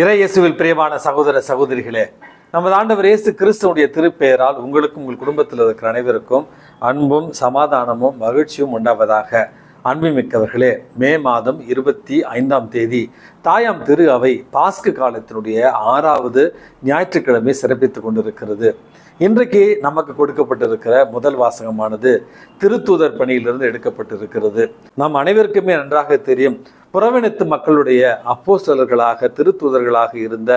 இறையேசுவில் பிரியமான சகோதர சகோதரிகளே நமது ஆண்டவர் இயேசு கிறிஸ்துவனுடைய திருப்பெயரால் உங்களுக்கும் உங்கள் குடும்பத்தில் இருக்கிற அனைவருக்கும் அன்பும் சமாதானமும் மகிழ்ச்சியும் உண்டாவதாக. அன்புமிக்கவர்களே மே மாதம் இருபத்தி ஐந்தாம் தேதி தாயாம் திரு அவை பாஸ்கு காலத்தினுடைய ஆறாவது ஞாயிற்றுக்கிழமை சிறப்பித்துக் கொண்டிருக்கிறது. இன்றைக்கு நமக்கு கொடுக்கப்பட்டிருக்கிற முதல் வாசகமானது திருத்தூதர் பணியிலிருந்து எடுக்கப்பட்டிருக்கிறது. நாம் அனைவருக்குமே நன்றாக தெரியும் புறவினத்து மக்களுடைய அப்போஸ்தலர்களாக திருத்துதர்களாக இருந்த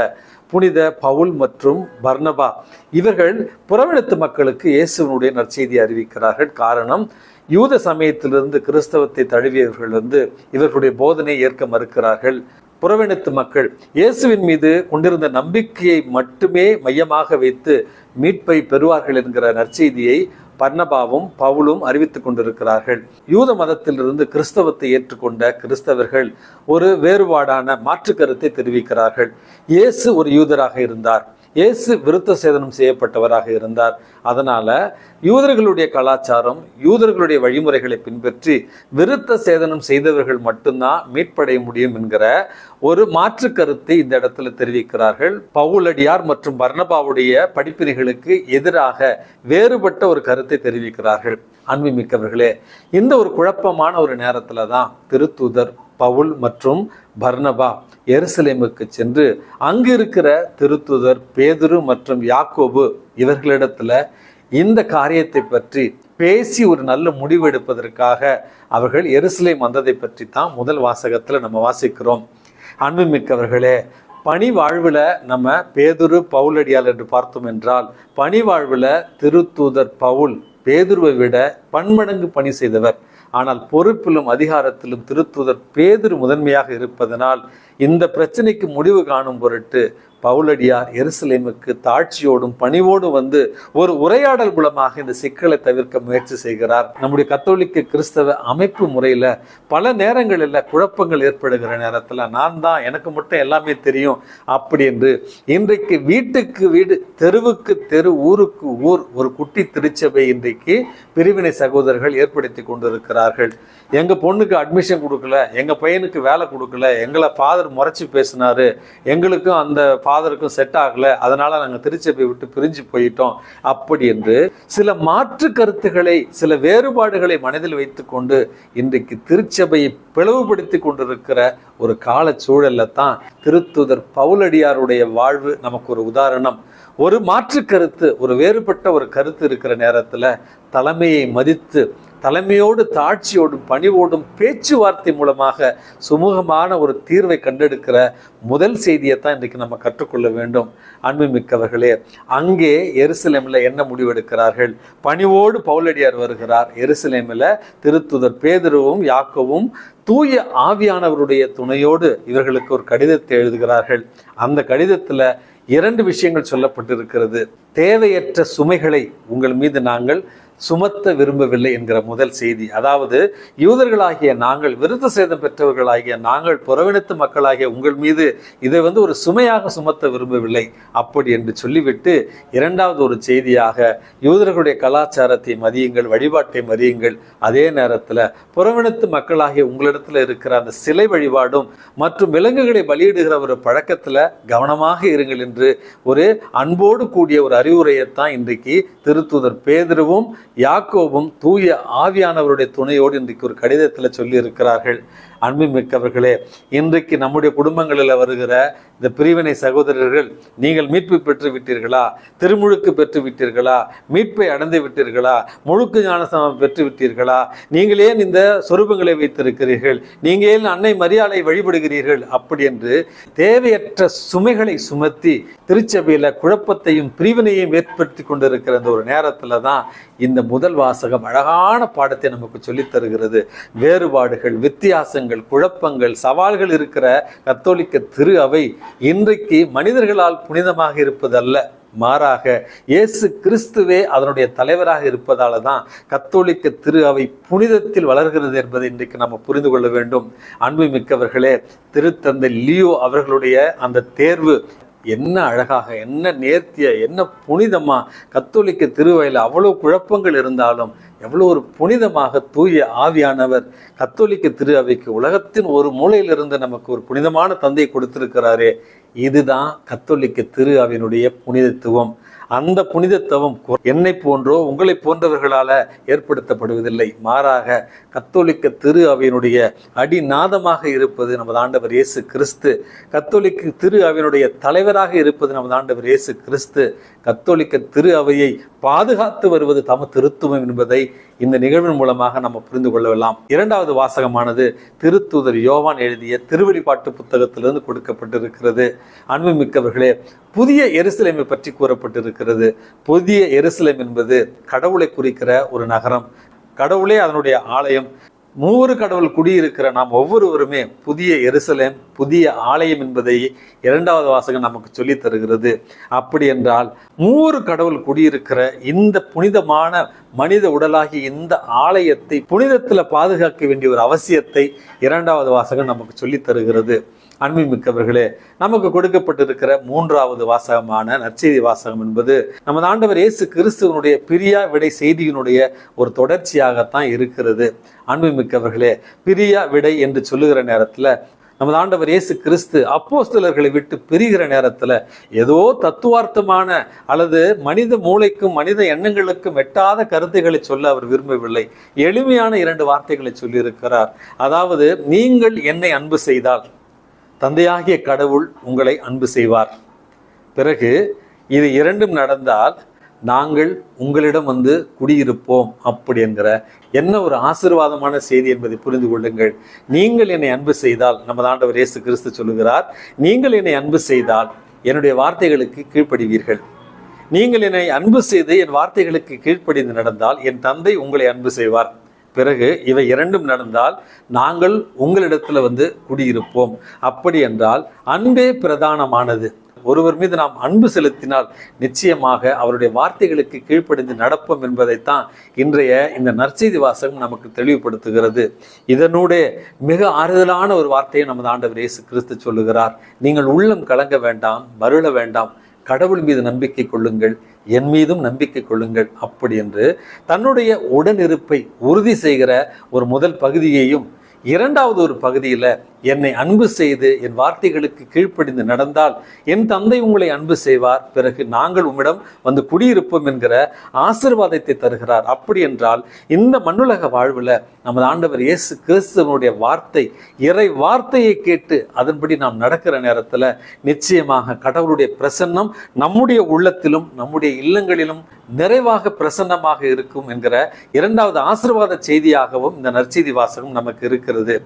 புனித பவுல் மற்றும் பர்னபா இவர்கள் புறவினத்து மக்களுக்கு இயேசுவனுடைய நற்செய்தி அறிவிக்கிறார்கள். காரணம் யூத சமயத்திலிருந்து கிறிஸ்தவத்தை தழுவியவர்கள் வந்து இவர்களுடைய போதனை ஏற்க மறுக்கிறார்கள். புறவினத்து மக்கள் இயேசுவின் மீது கொண்டிருந்த நம்பிக்கையை மட்டுமே மையமாக வைத்து மீட்பை பெறுவார்கள் என்கிற நற்செய்தியை பர்ணபாவும் பவுலும் அறிவித்துக் கொண்டிருக்கிறார்கள். யூத மதத்திலிருந்து கிறிஸ்தவத்தை ஏற்றுக்கொண்ட கிறிஸ்தவர்கள் ஒரு வேறுபாடான மாற்று கருத்தை தெரிவிக்கிறார்கள். இயேசு ஒரு யூதராக இருந்தார். இயேசு விருத்த சேதனம் செய்யப்பட்டவராக இருந்தார். அதனால யூதர்களுடைய கலாச்சாரம் யூதர்களுடைய வழிமுறைகளை பின்பற்றி விருத்த சேதனம் செய்தவர்கள் மட்டும்தான் மீட்படைய முடியும் என்கிற ஒரு மாற்று கருத்தை இந்த இடத்துல தெரிவிக்கிறார்கள். பவுலடியார் மற்றும் பர்ணபாவுடைய படிப்பினைகளுக்கு எதிராக வேறுபட்ட ஒரு கருத்தை தெரிவிக்கிறார்கள். அன்புமிக்கவர்களே இந்த ஒரு குழப்பமான ஒரு நேரத்துல தான் திருத்தூதர் பவுல் மற்றும் பர்னபா எருசலேமுக்கு சென்று அங்கு இருக்கிற திருத்துதர் பேதுரு மற்றும் யாக்கோபு இவர்களிடத்துல இந்த காரியத்தை பற்றி பேசி ஒரு நல்ல முடிவு எடுப்பதற்காக அவர்கள் எருசலேம் வந்ததை பற்றி தான் முதல் வாசகத்தில் நம்ம வாசிக்கிறோம். அன்புமிக்கவர்களே பணி வாழ்வில் நம்ம பேதுரு பவுலடியால் என்று பார்த்தோம் என்றால் பணி வாழ்வில் திருத்தூதர் பவுல் பேதுருவை விட பன்மடங்கு பணி செய்தவர். ஆனால் பொறுப்பிலும் அதிகாரத்திலும் திருத்துதர் பேதிரு முதன்மையாக இருப்பதனால் இந்த பிரச்சனைக்கு முடிவு காணும் பொருட்டு பவுலடியார் எருசலேமுக்கு தாட்சியோடும் பணிவோடும் வந்து ஒரு உரையாடல் மூலமாக இந்த சிக்கலை தவிர்க்க முயற்சி செய்கிறார். நம்முடைய கத்தோலிக்க கிறிஸ்தவ அமைப்பு முறையில் பல நேரங்களில் குழப்பங்கள் ஏற்படுகிற நேரத்தில் நான் தான் எனக்கு மட்டும் எல்லாமே தெரியும் அப்படி என்று இன்றைக்கு வீட்டுக்கு வீடு தெருவுக்கு தெரு ஊருக்கு ஊர் ஒரு குட்டி திருச்சபை இன்றைக்கு பிரிவினை சகோதரர்கள் ஏற்படுத்தி கொண்டிருக்கிறார்கள். எங்கள் பொண்ணுக்கு அட்மிஷன் கொடுக்கல எங்கள் பையனுக்கு வேலை கொடுக்கல எங்களை ஃபாதர் முறைச்சி பேசினாரு. எங்களுக்கும் அந்த ஃபாதருக்கும் செட் ஆகல. அதனால நாங்கள் திருச்சபை விட்டு பிரிஞ்சு போயிட்டோம். அப்படி என்று சில மாற்று கருத்துக்களை சில வேறுபாடுகளை மனதில் வைத்துக்கொண்டு இன்றைக்கு திருச்சபையை பிளவுபடுத்தி கொண்டிருக்கிற ஒரு கால சூழல்ல தான் திருத்துதர் பவுலடியாருடைய வாழ்வு நமக்கு ஒரு உதாரணம். ஒரு மாற்று கருத்து ஒரு வேறுபட்ட ஒரு கருத்து இருக்கிற நேரத்தில் தலைமையை மதித்து தலைமையோடு தாட்சியோடும் பணிவோடும் பேச்சுவார்த்தை மூலமாக சுமூகமான ஒரு தீர்வை கண்டெடுக்கிற முதல் செய்தியை தான் இன்றைக்கு நம்ம கற்றுக்கொள்ள வேண்டும். அன்புமிக்கவர்களே அங்கே எருசலேமில் என்ன முடிவெடுக்கிறார்கள்? பணிவோடு பவுலடியார் வருகிறார். எருசலேமில் திருத்துதர் பேதுருவும் யாக்கவும் தூய ஆவியானவருடைய துணையோடு இவர்களுக்கு ஒரு கடிதத்தை எழுதுகிறார்கள். அந்த கடிதத்தில் இரண்டு விஷயங்கள் சொல்லப்பட்டிருக்கிறது. தேவையற்ற சுமைகளை உங்கள் மீது நாங்கள் சுமத்த விரும்பவில்லை என்கிற முதல் செய்தி. அதாவது யூதர்களாகிய நாங்கள் விருத்த சேதம் பெற்றவர்களாகிய நாங்கள் புறவினத்து மக்களாகிய உங்கள் மீது இதை வந்து ஒரு சுமையாக சுமத்த விரும்பவில்லை. அப்படி என்று சொல்லிவிட்டு இரண்டாவது ஒரு செய்தியாக யூதர்களுடைய கலாச்சாரத்தை மதியுங்கள் வழிபாட்டை மதியுங்கள். அதே நேரத்தில் புறவினத்து மக்களாகிய உங்களிடத்தில் இருக்கிற அந்த சிலை வழிபாடும் மற்றும் விலங்குகளை பலியிடுகிற ஒரு பழக்கத்தில் கவனமாக இருங்கள் என்று ஒரு அன்போடு கூடிய ஒரு அறிவுரையைத்தான் இன்றைக்கு திருத்தூதர் பேதருவும் யாக்கோபும் தூய ஆவியானவருடைய துணையோடு இன்றைக்கு ஒரு கடிதத்தில் சொல்லி அன்பின் மிக்கவர்களே இன்றைக்கு நம்முடைய குடும்பங்களில் வருகிற இந்த பிரிவினை சகோதரர்கள் நீங்கள் மீட்பு பெற்று விட்டீர்களா? திருமுழுக்கு பெற்று விட்டீர்களா? மீட்பை அடைந்து விட்டீர்களா? முழுக்கு ஞானசமம் பெற்று விட்டீர்களா? நீங்கள் ஏன் இந்த சொரூபங்களை வைத்திருக்கிறீர்கள்? நீங்கள் ஏன் அன்னை மரியாதை வழிபடுகிறீர்கள்? அப்படி என்று தேவையற்ற சுமைகளை சுமத்தி திருச்சபையில் குழப்பத்தையும் பிரிவினையும் ஏற்படுத்தி கொண்டிருக்கிற அந்த ஒரு நேரத்தில் தான் இந்த முதல் வாசகம் அழகான பாடத்தை நமக்கு சொல்லித் தருகிறது. வேறுபாடுகள் வித்தியாசங்கள் குழப்பங்கள் சவால்கள் இருக்கிற கத்தோலிக்க திரு அவை இன்றைக்கு மனிதர்களால் புனிதமாக இருப்பதல்ல. மாறாக இயேசு கிறிஸ்துவே அதனுடைய தலைவராக இருப்பதால தான் கத்தோலிக்க திரு அவை புனிதத்தில் வளர்கிறது என்பதை இன்றைக்கு நம்ம புரிந்து கொள்ள வேண்டும். அன்பு மிக்கவர்களே திருத்தந்தை லியோ அவர்களுடைய அந்த தேர்வு என்ன அழகாக என்ன நேர்த்திய என்ன புனிதமா கத்தோலிக்க திருவையில் அவ்வளோ குழப்பங்கள் இருந்தாலும் எவ்வளோ ஒரு புனிதமாக தூய ஆவியானவர் கத்தோலிக்க திரு அவைக்கு உலகத்தின் ஒரு மூலையிலிருந்து நமக்கு ஒரு புனிதமான தந்தை கொடுத்திருக்கிறாரே. இதுதான் கத்தோலிக்க திரு அவையினுடைய புனிதத்துவம். அந்த புனிதத்துவம் என்னை போன்றோ உங்களை போன்றவர்களால் ஏற்படுத்தப்படுவதில்லை. மாறாக கத்தோலிக்க திரு அவையினுடைய அடிநாதமாக இருப்பது நமது ஆண்டவர் இயேசு கிறிஸ்து. கத்தோலிக்க திரு அவையினுடைய தலைவராக இருப்பது நமது ஆண்டவர் இயேசு கிறிஸ்து. கத்தோலிக்க திரு அவையை பாதுகாத்து வருவது தம திருத்துவம் என்பதை இந்த நிகழ்வின் மூலமாக நம்ம புரிந்து கொள்ளலாம். இரண்டாவது வாசகமானது திருத்தூதர் யோவான் எழுதிய திருவெளிப்பாட்டு புத்தகத்திலிருந்து கொடுக்கப்பட்டிருக்கிறது. அன்புமிக்கவர்களே புதிய எருசலேமை பற்றி கூறப்பட்டிருக்கிறது. புதிய எருசலேம் என்பது கடவுளை குறிக்கிற ஒரு நகரம். கடவுளே அதனுடைய ஆலயம். மூவரு கடவுள் குடியிருக்கிற நாம் ஒவ்வொருவருமே புதிய எருசலேம் புதிய ஆலயம் என்பதை இரண்டாவது வாசகம் நமக்கு சொல்லித் தருகிறது. அப்படி என்றால் மூவரு கடவுள் குடியிருக்கிற இந்த புனிதமான மனித உடலாகி இந்த ஆலயத்தை புனிதத்தில் பாதுகாக்க வேண்டிய ஒரு அவசியத்தை இரண்டாவது வாசகம் நமக்கு சொல்லி தருகிறது. அன்புமிக்கவர்களே நமக்கு கொடுக்கப்பட்டிருக்கிற மூன்றாவது வாசகமான நற்செய்தி வாசகம் என்பது நமது ஆண்டவர் இயேசு கிறிஸ்துவனுடைய பிரியா விடை செய்தியினுடைய ஒரு தொடர்ச்சியாகத்தான் இருக்கிறது. அன்புமிக்கவர்களே பிரியா விடை என்று சொல்லுகிற நேரத்தில் நமது ஆண்டவர் இயேசு கிறிஸ்து அப்போஸ்தலர்களை விட்டு பிரிகிற நேரத்தில் ஏதோ தத்துவார்த்தமான அல்லது மனித மூளைக்கும் மனித எண்ணங்களுக்கும் எட்டாத கருத்துக்களை சொல்ல அவர் விரும்பவில்லை. எளிமையான இரண்டு வார்த்தைகளை சொல்லியிருக்கிறார். அதாவது நீங்கள் என்னை அன்பு செய்தால் தந்தையாகிய கடவுள் உங்களை அன்பு செய்வார். பிறகு இது இரண்டும் நடந்தால் நாங்கள் உங்களிடம் வந்து குடியிருப்போம் அப்படி என்கிற என்ன ஒரு ஆசீர்வாதமான செய்தி என்பதை புரிந்து கொள்ளுங்கள். நீங்கள் என்னை அன்பு செய்தால் நமது ஆண்டவர் இயேசு கிறிஸ்து சொல்லுகிறார் நீங்கள் என்னை அன்பு செய்தால் என்னுடைய வார்த்தைகளுக்கு கீழ்ப்படுவீர்கள். நீங்கள் என்னை அன்பு செய்து என் வார்த்தைகளுக்கு கீழ்ப்படிந்து நடந்தால் என் தந்தை உங்களை அன்பு செய்வார். பிறகு இவை இரண்டும் நடந்தால் நாங்கள் உங்களிடத்துல வந்து குடியிருப்போம். அப்படி என்றால் அன்பே பிரதானமானது. ஒருவர் மீது நாம் அன்பு செலுத்தினால் நிச்சயமாக அவருடைய வார்த்தைகளுக்கு கீழ்ப்படிந்து நடப்போம் என்பதைத்தான் இன்றைய இந்த நற்செய்தி வாசகம் நமக்கு தெளிவுபடுத்துகிறது. இதனூடே மிக ஆறுதலான ஒரு வார்த்தையை நமது ஆண்டவர் இயேசு கிறிஸ்து சொல்லுகிறார். நீங்கள் உள்ளம் கலங்க வேண்டாம் மருள வேண்டாம் கடவுள் மீது நம்பிக்கை கொள்ளுங்கள் என் மீதும் நம்பிக்கை கொள்ளுங்கள் அப்படி என்று தன்னுடைய உடனிருப்பை உறுதி செய்கிற ஒரு முதல் பகுதியையும் இரண்டாவது ஒரு பகுதியில் என்னை அன்பு செய்து என் வார்த்தைகளுக்கு கீழ்ப்படிந்து நடந்தால் என் தந்தை உங்களை அன்பு செய்வார். பிறகு நாங்கள் உம்மிடம் வந்து குடியிருப்போம் என்கிற ஆசிர்வாதத்தை தருகிறார். அப்படி என்றால் இந்த மண்ணுலக வாழ்வில் நமது ஆண்டவர் இயேசு கிறிஸ்துவனுடைய வார்த்தை இறை வார்த்தையை கேட்டு அதன்படி நாம் நடக்கிற நேரத்தில் நிச்சயமாக கடவுளுடைய பிரசன்னம் நம்முடைய உள்ளத்திலும் நம்முடைய இல்லங்களிலும் நிறைவாக பிரசன்னமாக இருக்கும் என்கிற இரண்டாவது ஆசிர்வாத செய்தியாகவும் இந்த நற்செய்தி வாசகம் நமக்கு இருக்கிறது.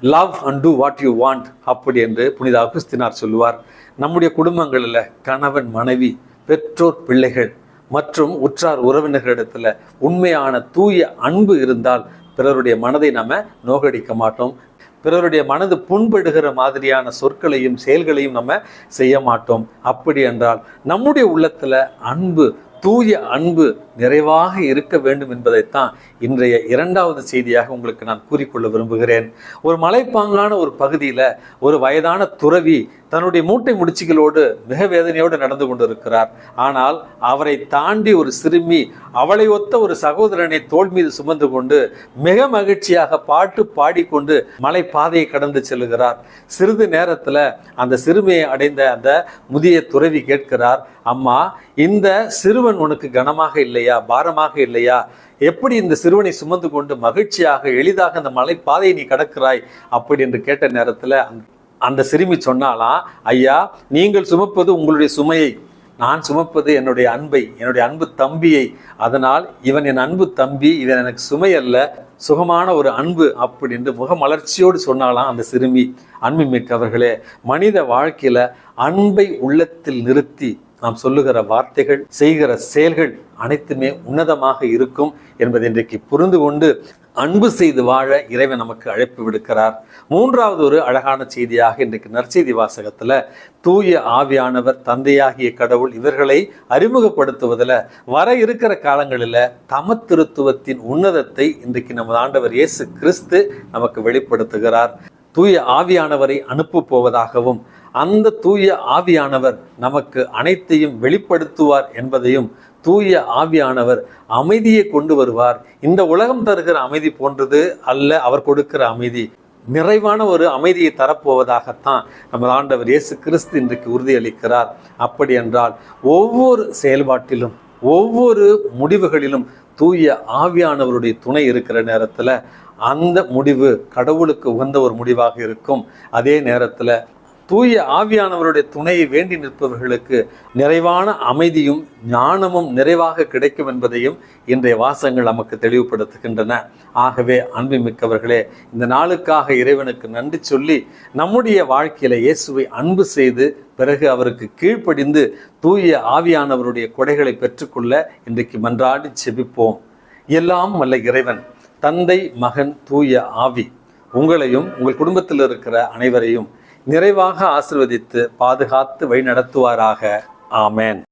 Love and do what you want அப்படி என்று புனித அகுஸ்தினார் சொல்லுவார். நம்முடைய குடும்பங்களில் கணவன் மனைவி பெற்றோர் பிள்ளைகள் மற்றும் உற்றார் உறவினர்களிடத்தில் உண்மையான தூய அன்பு இருந்தால் பிறருடைய மனதை நம்ம நோகடிக்க மாட்டோம். பிறருடைய மனது புண்படுகிற மாதிரியான சொற்களையும் செயல்களையும் நம்ம செய்ய மாட்டோம். அப்படி என்றால் நம்முடைய உள்ளத்தில் அன்பு தூய அன்பு நிறைவாக இருக்க வேண்டும் என்பதைத்தான் இன்றைய இரண்டாவது செய்தியாக உங்களுக்கு நான் கூறிக்கொள்ள விரும்புகிறேன். ஒரு மலைப்பாங்கான ஒரு பகுதியில் ஒரு வயதான துறவி தன்னுடைய மூட்டை முடிச்சுகளோடு மிக வேதனையோடு நடந்து கொண்டிருக்கிறார். ஆனால் அவரை தாண்டி ஒரு சிறுமி அவளை ஒத்த ஒரு சகோதரனை தோல் மீது சுமந்து கொண்டு மிக மகிழ்ச்சியாக பாட்டு பாடிக்கொண்டு மலை பாதையை கடந்து செல்லுகிறார் சிறிது நேரத்தில் அந்த சிறுமியை அடைந்த அந்த முதிய துறவி கேட்கிறார் அம்மா இந்த சிறுவன் உனக்கு கனமாக இல்லையா? பாரமாக இல்லையா? எப்படி இந்த சிறுவனை சுமந்து கொண்டு மகிழ்ச்சியாக எளிதாக அந்த மலை பாதையை நீ கடக்கிறாய்? அப்படி என்று கேட்ட நேரத்தில் அந்த சிறுமி சொன்னாலாம் ஐயா நீங்கள் சுமப்பது உங்களுடைய சுமையை. நான் சுமப்பது என்னுடைய அன்பை என்னுடைய அன்பு தம்பியை. அதனால் இவன் என் அன்பு தம்பி இவன் எனக்கு சுமை அல்ல. சுகமான ஒரு அன்பு. அப்படி என்று முகமலர்ச்சியோடு சொன்னாலாம் அந்த சிறுமி. அன்பு மிக்கவர்களே மனித வாழ்க்கையில் அன்பை உள்ளத்தில் நிறுத்தி நாம் சொல்லுகிற வார்த்தைகள் செய்கிற செயல்கள் அனைத்துமே உன்னதமாக இருக்கும் என்பதை இன்றைக்கு புரிந்து கொண்டு அன்பு செய்து வாழ இறைவன் நமக்கு அழைப்பு விடுக்கிறார். மூன்றாவது ஒரு அழகான செய்தியாக இன்றைக்கு நற்செய்தி வாசகத்துல தூய ஆவியானவர் தந்தையாகிய கடவுள் இவர்களை அறிமுகப்படுத்துவதில் வர இருக்கிற காலங்களில் தமத்திருத்துவத்தின் உன்னதத்தை இன்றைக்கு நமது ஆண்டவர் இயேசு கிறிஸ்து நமக்கு வெளிப்படுத்துகிறார். தூய ஆவியானவரை அனுப்ப போவதாகவும் அந்த தூய ஆவியானவர் நமக்கு அனைத்தையும் வெளிப்படுத்துவார் என்பதையும் தூய ஆவியானவர் அமைதியை கொண்டு வருவார். இந்த உலகம் தருகிற அமைதி போன்றது அல்ல அவர் கொடுக்கிற அமைதி. நிறைவான ஒரு அமைதியை தரப்போவதாகத்தான் நமது ஆண்டவர் இயேசு கிறிஸ்து இன்றைக்கு உறுதியளிக்கிறார். அப்படி என்றால் ஒவ்வொரு செயல்பாட்டிலும் ஒவ்வொரு முடிவுகளிலும் தூய ஆவியானவருடைய துணை இருக்கிற நேரத்தில் அந்த முடிவு கடவுளுக்கு உகந்த ஒரு முடிவாக இருக்கும். அதே நேரத்தில் தூய ஆவியானவருடைய துணையை வேண்டி நிற்பவர்களுக்கு நிறைவான அமைதியும் ஞானமும் நிறைவாக கிடைக்கும் என்பதையும் இன்றைய வாசங்கள் நமக்கு தெளிவுபடுத்துகின்றன. ஆகவே அன்புமிக்கவர்களே இந்த நாளுக்காக இறைவனுக்கு நன்றி சொல்லி நம்முடைய வாழ்க்கையில இயேசுவை அன்பு செய்து பிறகு அவருக்கு கீழ்ப்படிந்து தூய ஆவியானவருடைய கொடைகளை பெற்றுக்கொள்ள இன்றைக்கு மன்றாடி செபிப்போம். எல்லாம் வல்ல இறைவன் தந்தை மகன் தூய ஆவி உங்களையும் உங்கள் குடும்பத்தில் இருக்கிற அனைவரையும் நிறைவாக ஆசிர்வதித்து பாதுகாத்து வழிநடத்துவாராக. ஆமேன்.